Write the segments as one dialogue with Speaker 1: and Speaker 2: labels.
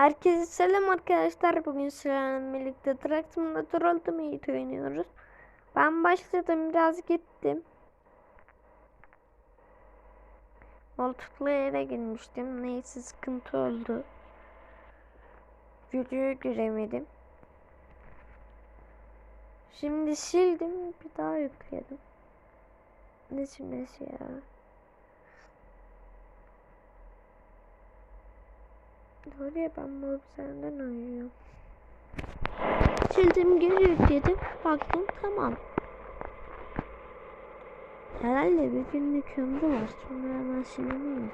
Speaker 1: Herkese selam arkadaşlar. Bugün sizlerle birlikte Truck Simulator Ultimate oynuyoruz. Ben başladım biraz gittim. Multiplayer'e girmiştim. Neyse sıkıntı oldu. Videoyu göremedim. Şimdi sildim bir daha yükledim. Ne silmesi ya? Doğru ya ben bu senden oynuyorum. Sildim geri yükledim. Baktım tamam. Herhalde bir günlük ömrü var. Sonra hemen siliniyor.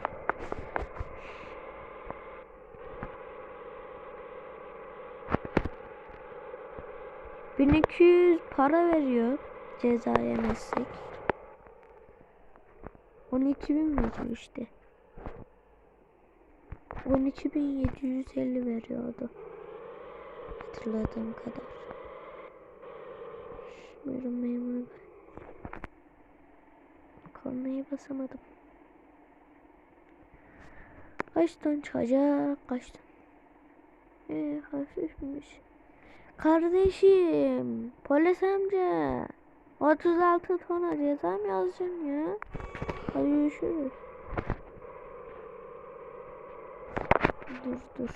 Speaker 1: Bin para veriyor ceza yemezsek. On iki bin işte. 12.750 veriyordu. Hatırladığım kadar. Buyurun memur bey. Kornayı basamadım. Kaç ton çıkacak? Kaç ton? Ee, hafifmiş. Kardeşim, polis amca. 36 tona ceza mı yazacaksın ya? Hadi görüşürüz. Dur dur.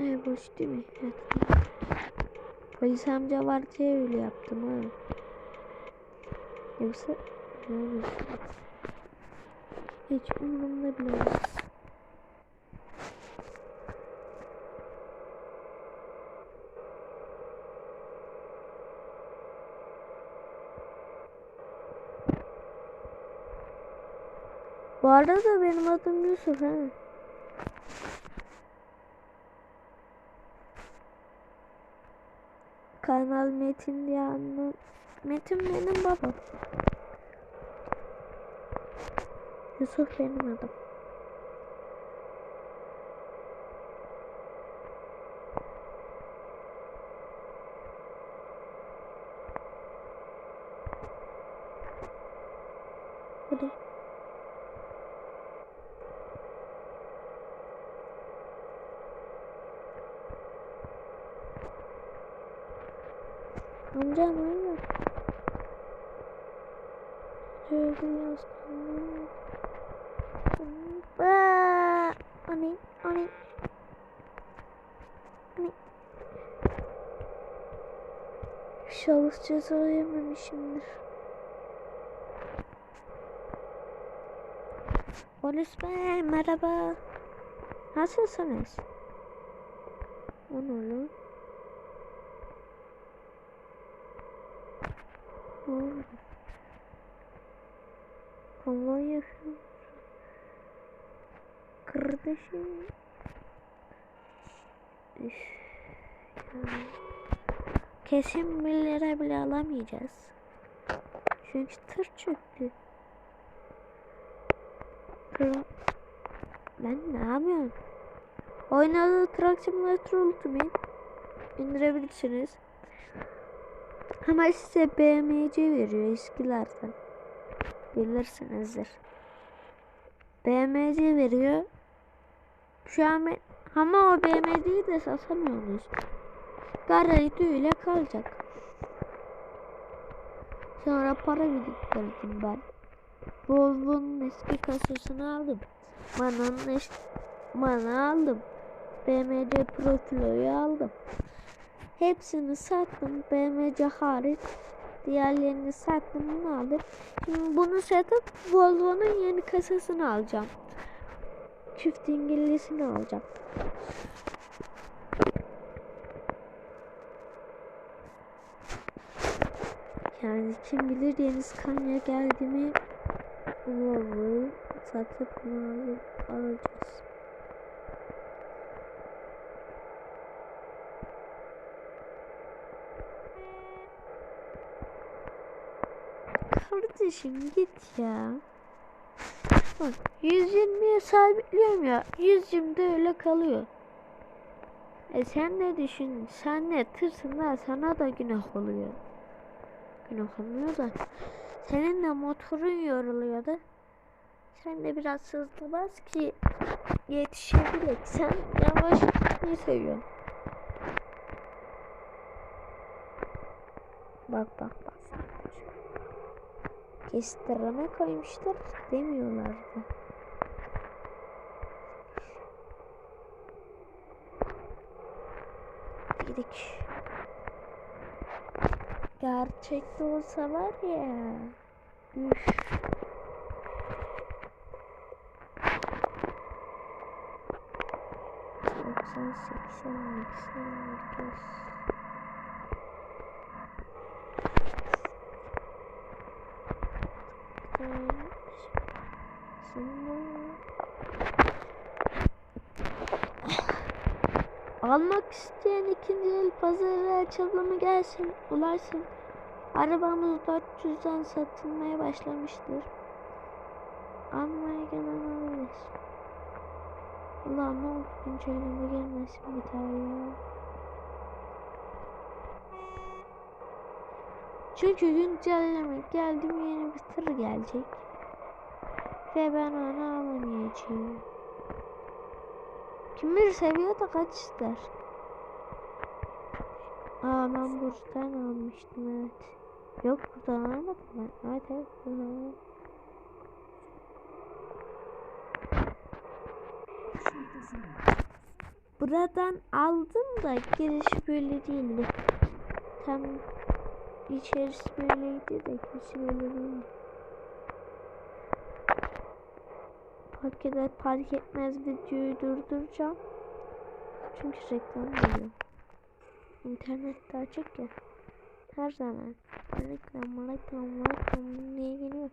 Speaker 1: Ay boş değil mi? Evet. Polis amca var diye öyle yaptım ha. Yoksa ne olur? Hiç umurumda bile olmaz. Bu arada benim adım Yusuf ha. Kanal Metin diye anlam. Metin benim babam. Yusuf benim adım. Hadi. Amca ne oluyor? Şöyle yaslanıyor. Aa, Ani, ani. Ani. İnşallah ceza yememişimdir. Polis bey merhaba. Nasılsınız? O ne lan? Konvoy yapıyor. Kardeşim. Kesin bir lira bile alamayacağız. Çünkü tır çöktü. Ben ne yapıyorum? Oynadığı Truck Simulator Ultimate indirebilirsiniz. Ama size BMC veriyor eskilerden. Bilirsinizdir. BMC veriyor. Şu an ben, ama o BMC'yi de satamıyorsunuz. Garanti öyle kalacak. Sonra para biriktirdim ben. Volvo'nun eski kasasını aldım. Mana'nın eski Mana aldım. BMC Pro Kilo'yu aldım. Hepsini sattım. BMC hariç. Diğerlerini sattım. Bunu aldım. Şimdi bunu satıp Volvo'nun yeni kasasını alacağım. Çift İngiliz'ini alacağım. Yani kim bilir yeni Scania geldi mi Volvo'yu satıp bunu alacağız. Kardeşim git ya. Bak 120'ye sabitliyorum ya. 120'de öyle kalıyor. E sen ne düşün? Sen ne tırsın da sana da günah oluyor. Günah olmuyor da. Senin de motorun yoruluyor da. Sen de biraz hızlı bas ki yetişebilek. Sen yavaş gitmeyi seviyorsun. Bak bak bak. Kestireme koymuşlar demiyorlardı. Gidik. Gerçekte olsa var ya. Üf. Doksan, seksen, seksen, Almak isteyen ikinci el pazarı açılımı gelsin, ulaşsın. Arabamız 400'den satılmaya başlamıştır. Almaya gelen alabilir. Ulan ne olur güncelleme gelmesin bir daha ya. Çünkü güncelleme geldi mi yeni bir tır gelecek. Ve ben onu alamayacağım. Kim bilir seviyor da kaç ister. Aa ben buradan almıştım evet. Yok buradan almadım ben. Evet evet buradan almadım. Buradan aldım da giriş böyle değildi. Tam içerisi böyleydi de girişi böyle değildi. Park eder park etmez videoyu durduracağım. Çünkü reklam geliyor. İnternette açık ya. Her zaman. Reklam, reklam, reklam niye geliyor?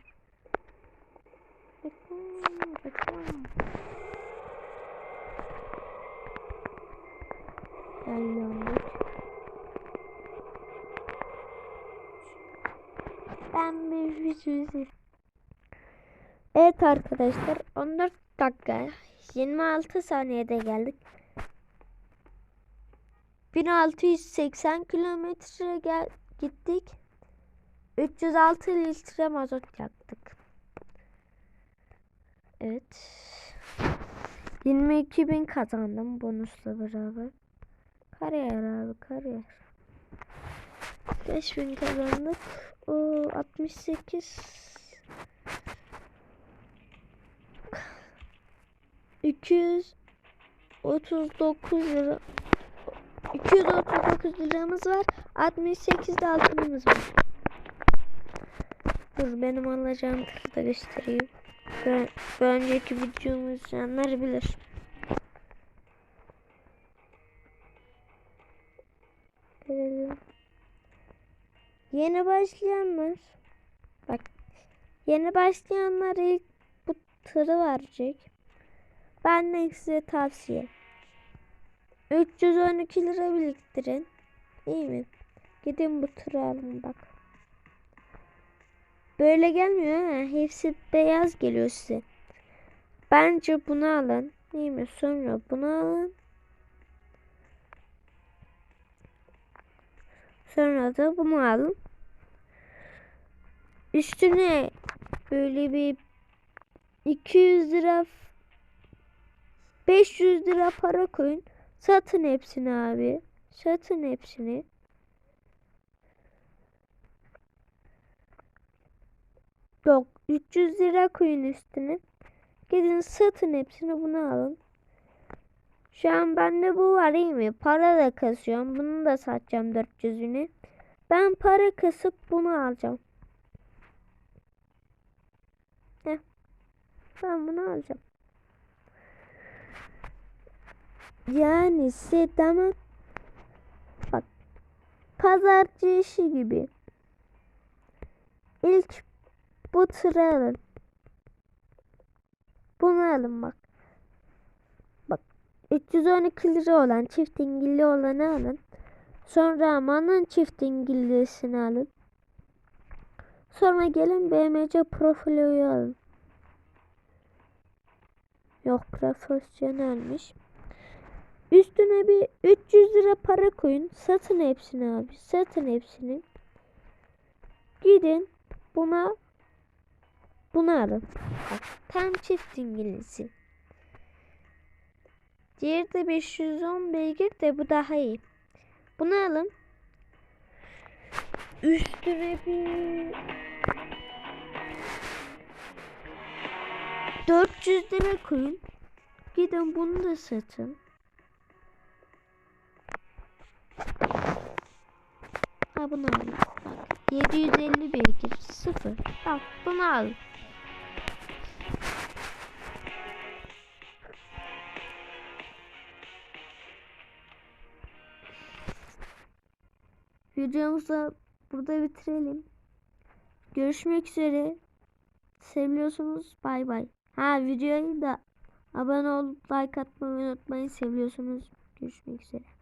Speaker 1: Reklam, reklam. Ben bir Evet arkadaşlar 14 dakika 26 saniyede geldik. 1680 kilometre gel gittik. 306 litre mazot yaktık. Evet. 22 bin kazandım bonusla beraber. Kariyer abi kariyer. 5000 kazandık. O 68 239 lira 239 liramız var. 68 de altınımız var. Dur benim alacağım da göstereyim. Ben, önceki videomu izleyenler bilir. Görelim. Yeni başlayanlar bak yeni başlayanlar ilk bu tırı verecek. Benden size tavsiye. 312 lira biriktirin. İyi mi? Gidin bu tırı alın bak. Böyle gelmiyor ha. Hepsi beyaz geliyor size. Bence bunu alın. İyi mi? Sonra bunu alın. Sonra da bunu alın. Üstüne böyle bir 200 lira 500 lira para koyun. Satın hepsini abi. Satın hepsini. Yok 300 lira koyun üstüne. Gidin satın hepsini bunu alın. Şu an bende bu var iyi mi? Para da kasıyorum. Bunu da satacağım 400'ünü. Ben para kasıp bunu alacağım. Heh. Ben bunu alacağım. Yani sedama bak pazarcı işi gibi. İlk bu tırı alın. Bunu alın. Bak 312 lira olan çift ingilli olanı alın. Sonra amanın çift ingillisini alın. Sonra gelin BMC Profilo'yu alın. Yok profesyonelmiş. Üstüne bir 300 lira para koyun. Satın hepsini abi. Satın hepsini. Gidin buna bunu alın. Tam çift İngilizce. Diğeri de 510 beygir de bu daha iyi. Bunu alın. Üstüne bir 400 lira koyun. Gidin bunu da satın. Ha bunu al. Bak 750 beygir sıfır. Bak bunu al. Videomuzu da burada bitirelim. Görüşmek üzere. Seviyorsunuz. Bay bay. Ha videoyu da abone olup like atmayı unutmayın. Seviyorsunuz. Görüşmek üzere.